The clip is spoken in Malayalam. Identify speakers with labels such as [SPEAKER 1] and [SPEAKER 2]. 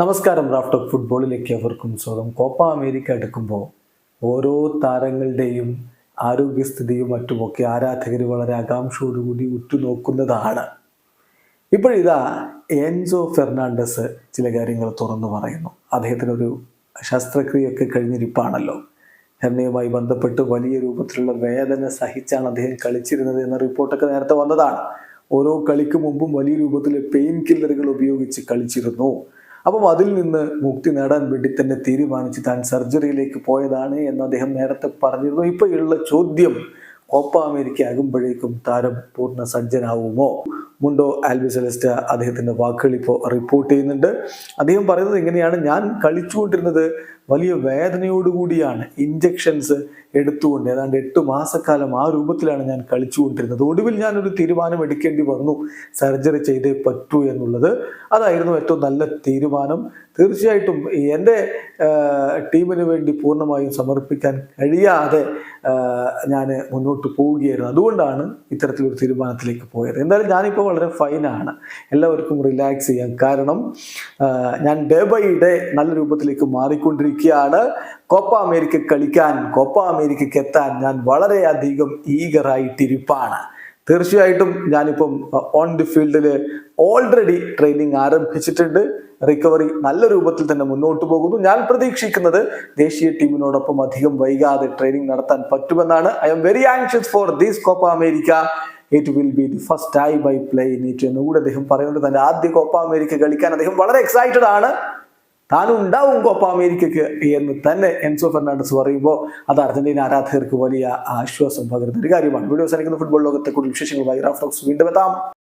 [SPEAKER 1] നമസ്കാരം റാഫ്റ്റ് ഓഫ് ഫുട്ബോളിലേക്ക് അവർക്കും സ്വാഗതം. കോപ്പ അമേരിക്ക എടുക്കുമ്പോൾ ഓരോ താരങ്ങളുടെയും ആരോഗ്യസ്ഥിതിയും മറ്റുമൊക്കെ ആരാധകർ വളരെ ആകാംക്ഷയോടുകൂടി ഉറ്റുനോക്കുന്നതാണ്. ഇപ്പോഴിതാ എൻസോ ഫെർണാണ്ടസ് ചില കാര്യങ്ങൾ തുറന്നു പറയുന്നു. അദ്ദേഹത്തിനൊരു ശസ്ത്രക്രിയയൊക്കെ കഴിഞ്ഞിരിപ്പാണല്ലോ. ഹെർണയുമായി ബന്ധപ്പെട്ട് വലിയ രൂപത്തിലുള്ള വേദന സഹിച്ചാണ് അദ്ദേഹം കളിച്ചിരുന്നത് എന്ന റിപ്പോർട്ടൊക്കെ നേരത്തെ വന്നതാണ്. ഓരോ കളിക്ക് മുമ്പും വലിയ രൂപത്തിൽ പെയിൻ കില്ലറുകൾ ഉപയോഗിച്ച് കളിച്ചിരുന്നു. അപ്പം അതിൽ നിന്ന് മുക്തി നേടാൻ വേണ്ടി തന്നെ തീരുമാനിച്ച് താൻ സർജറിയിലേക്ക് പോയതാണ് എന്ന് അദ്ദേഹം നേരത്തെ പറഞ്ഞിരുന്നു. ഇപ്പോഴുള്ള ചോദ്യം കോപ്പ അമേരിക്ക ആകുമ്പോഴേക്കും താരം പൂർണ സജ്ജനാവുമോ? മുണ്ടോ ആൽബി സെലസ്റ്റ അദ്ദേഹത്തിന്റെ വാക്കുകൾ ഇപ്പോൾ റിപ്പോർട്ട് ചെയ്യുന്നുണ്ട്. അദ്ദേഹം പറയുന്നത് എങ്ങനെയാണ് ഞാൻ കളിച്ചുകൊണ്ടിരുന്നത് വലിയ വേദനയോടുകൂടിയാണ്. ഇഞ്ചെക്ഷൻസ് എടുത്തുകൊണ്ട് ഏതാണ്ട് എട്ട് മാസക്കാലം ആ രൂപത്തിലാണ് ഞാൻ കളിച്ചുകൊണ്ടിരുന്നത്. ഒടുവിൽ ഞാനൊരു തീരുമാനം എടുക്കേണ്ടി വന്നു. സർജറി ചെയ്തേ പറ്റൂ എന്നുള്ളത്. അതായിരുന്നു ഏറ്റവും നല്ല തീരുമാനം. തീർച്ചയായിട്ടും എന്റെ ടീമിന് വേണ്ടി പൂർണമായും സമർപ്പിക്കാൻ കഴിയാതെ ഞാൻ മുന്നോട്ട് പോവുകയായിരുന്നു. അതുകൊണ്ടാണ് ഇത്തരത്തിലൊരു തീരുമാനത്തിലേക്ക് പോയത്. എന്തായാലും ഞാനിപ്പോൾ വളരെ ഫൈനാണ് എല്ലാവർക്കും റിലാക്സ് ചെയ്യാം കാരണം ഞാൻ ഡേ ബൈ ഡേ നല്ല രൂപത്തിലേക്ക് മാറിക്കൊണ്ടിരിക്കുകയാണ്. കോപ്പ അമേരിക്ക കളിക്കാൻ കോപ്പ അമേരിക്കയ്ക്ക് എത്താൻ ഞാൻ വളരെയധികം ഈഗറായിട്ടിരിപ്പാണ്. തീർച്ചയായിട്ടും ഞാനിപ്പം ഓൺ ദി ഫീൽഡിൽ ഓൾറെഡി ട്രെയിനിങ് ആരംഭിച്ചിട്ടുണ്ട്. റിക്കവറി നല്ല രൂപത്തിൽ തന്നെ മുന്നോട്ട് പോകുന്നു. ഞാൻ പ്രതീക്ഷിക്കുന്നത് ദേശീയ ടീമിനോടൊപ്പം അധികം വൈകാതെ ട്രെയിനിങ് നടത്താൻ പറ്റുമെന്നാണ്. I'm very anxious for these Copa America it will be the first time I play in it എന്നുകൂടെ അദ്ദേഹം പറയുന്നത് തന്റെ ആദ്യ കോപ്പ അമേരിക്ക കളിക്കാൻ അദ്ദേഹം വളരെ എക്സൈറ്റഡ് ആണ്. താനും ഉണ്ടാവും കോപ്പ അമേരിക്കക്ക് എന്ന് തന്നെ എൻസോ ഫെർണാണ്ടസ് പറയുമ്പോൾ അത് അർജന്റീന ആരാധകർക്ക് വലിയ ആശ്വാസം പകരുന്ന ഒരു കാര്യമാണ്. വീഡിയോ സനിക്കുന്ന ഫുട്ബോൾ ലോകത്തെ കൂടുതൽ വിശേഷങ്ങളുമായി റാഫ്റ്റോക്സ് വീണ്ടും എത്താം.